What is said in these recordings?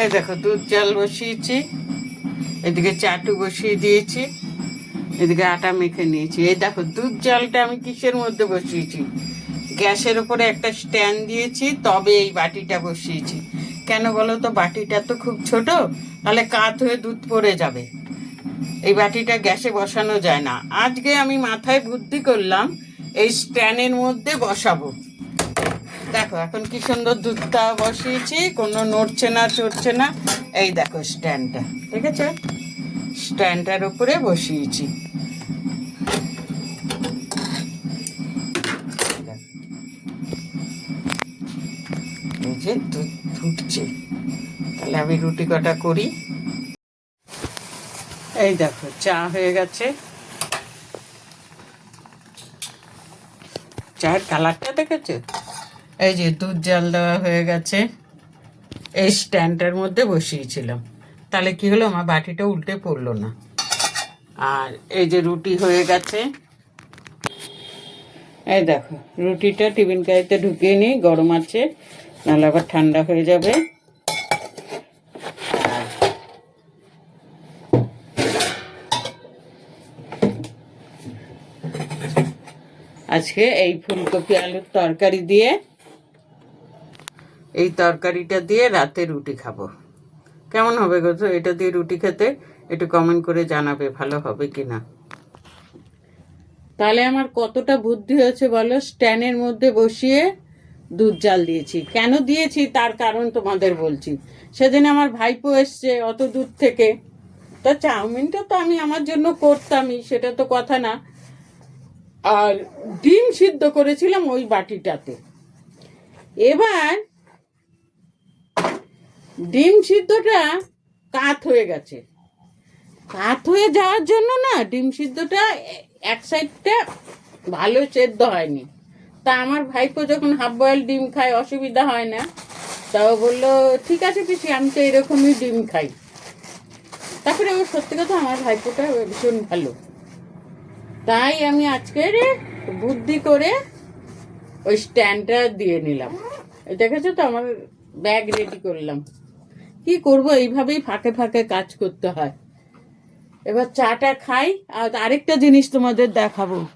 এই দেখো, দুধ জাল বসিয়েছি। এদিকে চাটু বসিয়ে দিয়েছি। এদিকে আটা মেখে নিয়েছি। এই দেখো, দুধ জালটা আমি কিসের মধ্যে বসিয়েছি? গ্যাসের উপরে একটা স্ট্যান্ড দিয়েছি, তবে এই বাটিটা বসিয়েছি। কেন বলো তো, বাটিটা তো খুব ছোট, তাহলে কাত হয়ে দুধ পড়ে যাবে। এই বাটিটা গ্যাসে বসানো যায় না। আজকে আমি মাথায় বুদ্ধি করলাম, এই স্ট্যান্ডের মধ্যে বসাবো। দেখো, এখন কি সুন্দর দুধটা বসিয়েছি, কোনো নড়ছে না, চড়ছে না। এই দেখো স্ট্যান্ডটা, ঠিক আছে? স্ট্যান্ডটার উপরে বসিয়েছি। এই যে দুধ ফুটছে, তাহলে আমি রুটি কটা করি? এই দেখো, চা হয়ে গেছে। চায়ের কালারটা দেখেছ? এই যে দুধ জাল দেওয়া হয়ে গেছে। এই স্ট্যান্ডটার মধ্যে বসিয়েছিলাম। তাহলে কি হলো? আমার বাটিটা উল্টে পড়ল না। আর এই যে রুটি হয়ে গেছে। এই দেখো, রুটিটা টিফিন কারিতে ঢুকিয়ে নিই, গরম আছে, নাহলে আবার ঠান্ডা হয়ে যাবে। আজকে এই ফুলকপি আলুর তরকারি দিয়ে এই তরকারিটা দিয়ে রাতে রুটি খাব। কেমন হবে গো এটা দিয়ে রুটি খেতে একটু কমেন্ট করে জানাবে ভালো হবে কি না তাহলে আমার কতটা বুদ্ধি হয়েছে বলো? স্ট্যান্ডের মধ্যে বসিয়ে দুধ জাল দিয়েছি। কেন দিয়েছি? তার কারণ তোমাদের বলছি। সেদিন আমার ভাইপো এসছে অত দূর থেকে। তা চাউমিনটা তো আমি আমার জন্য করতামই, সেটা তো কথা না। আর ডিম সিদ্ধ করেছিলাম ওই বাটিটাতে। এবার ডিম সিদ্ধটা কাত হয়ে গেছে। কাত হয়ে যাওয়ার জন্য না ডিম সিদ্ধটা এক সাইডটা ভালো সেদ্ধ হয়নি। তা আমার ভাইপো যখন হাফ বয়েল ডিম খায়, অসুবিধা হয় না। তাও বলল, ঠিক আছে পিসি, আমি তো এরকমই ডিম খাই। তারপরে আমার সত্যি কথা আমার ভাইপোটা ভীষণ ভালো। তাই আমি আজকে রে বুদ্ধি করে ওই স্ট্যান্ডটা দিয়ে নিলাম। দেখেছ তো, আমার ব্যাগ রেডি করলাম। কি করব? এইভাবেই ফাঁকে ফাঁকে কাজ করতে হয়। এবার চাটা খাই, আর আরেকটা জিনিস তোমাদের দেখাবো।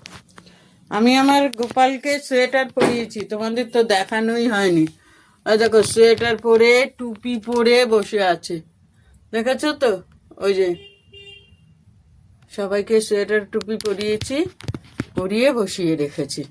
আমি আমার গোপালকে সোয়েটার পরিয়েছি, তোমাদের তো দেখানোই হয়নি। আর দেখো, সোয়েটার পরে, টুপি পরে বসে আছে। দেখেছ তো? ওই যে, সবাইকে সোয়েটার, টুপি পরিয়েছি, পরিয়ে বসিয়ে রেখেছি।